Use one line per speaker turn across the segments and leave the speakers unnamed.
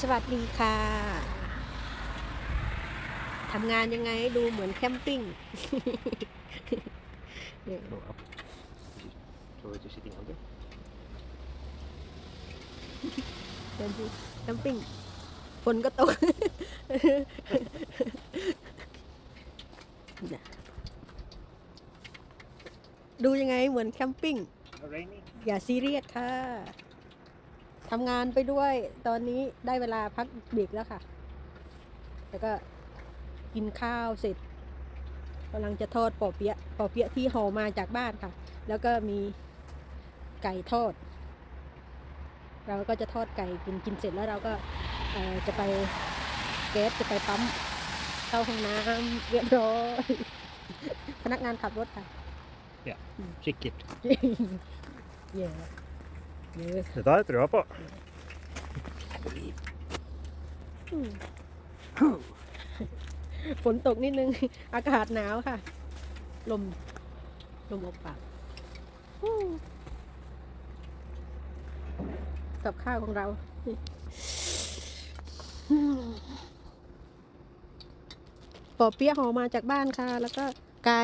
สวัสดีค่ะ ทำงานยังไงให้ดูเหมือนแคมปิ้งเนี่ย
Go up. So it is sitting out there.
เดินดูแคมปิ้ง ฝนก็ตกเนี่ยดูยังไงเหมือนแคมปิ้ง
Raining.
อย่าซีเรียสค่ะ ทำงานไปด้วย ตอนนี้ได้เวลาพักเบรกแล้วค่ะ แล้วก็กินข้าวเสร็จกำลังจะทอดปอเปี๊ยะปอเปี๊ยะที่ห่อมาจากบ้านค่ะ แล้วก็มีไก่ทอด เราก็จะทอดไก่กินกินเสร็จแล้วเราก็เอ่อจะไปแก๊สจะไปปั๊มเข้าห้องน้ำเรียบร้อยพนักงานขับรถค่ะ
Check it.
เย่ เย่
Det der tror jeg på.
อืมฝนตกนิดนึง อากาศหนาวค่ะ ลม ลมอบปากกับข้าวของเรา ปอเปี๊ยะห่อมาจากบ้านค่ะ แล้วก็ไก่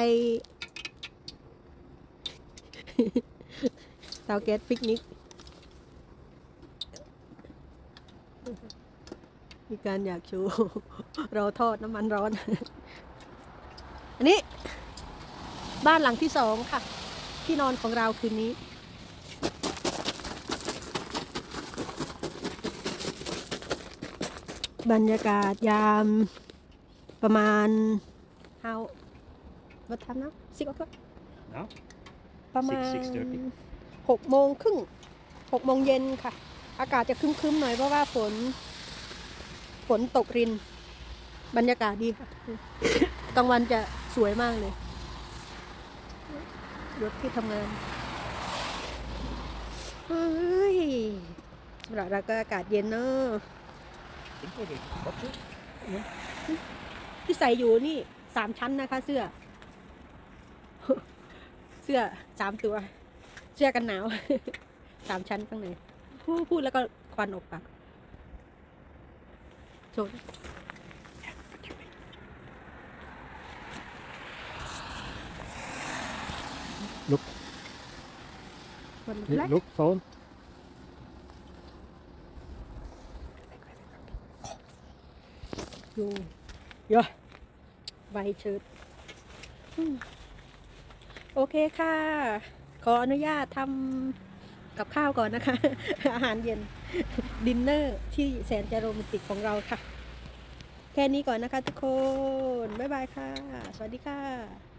เตาแก๊สปิกนิก มีการอยากโชว์เราทอดน้ำมันร้อน อันนี้ บ้านหลังที่สองค่ะ ที่นอนของเราคืนนี้ บรรยากาศยามประมาณ how what time now six o'clock
Now?
ประมาณ
Six- 6:30
หกโมงครึ่งหกโมงเย็นค่ะ อากาศจะครึ้มๆหน่อยเพราะว่าฝน ฝนตกริน บรรยากาศดีค่ะกลางวันจะสวยมากเลย รถที่ทำงานเฮ้ยสำหรับเราก็อากาศเย็นเนอะที่ใส่อยู่นี่สามชั้นนะคะ เสื้อ เสื้อสามตัว เสื้อกันหนาวสามชั้นข้างใน พูดพูดแล้วก็ควันออกปากโชว์
Look.
ควันแบล็ค
Look, phone.
อยู่เยอะใบเชิดอืมโอเคค่ะ ขออนุญาตทำ กับข้าวก่อนนะคะ อาหารเย็นดินเนอร์ที่แสนจะโรแมนติกของเราค่ะ แค่นี้ก่อนนะคะทุกคน บ๊ายบายค่ะ สวัสดีค่ะ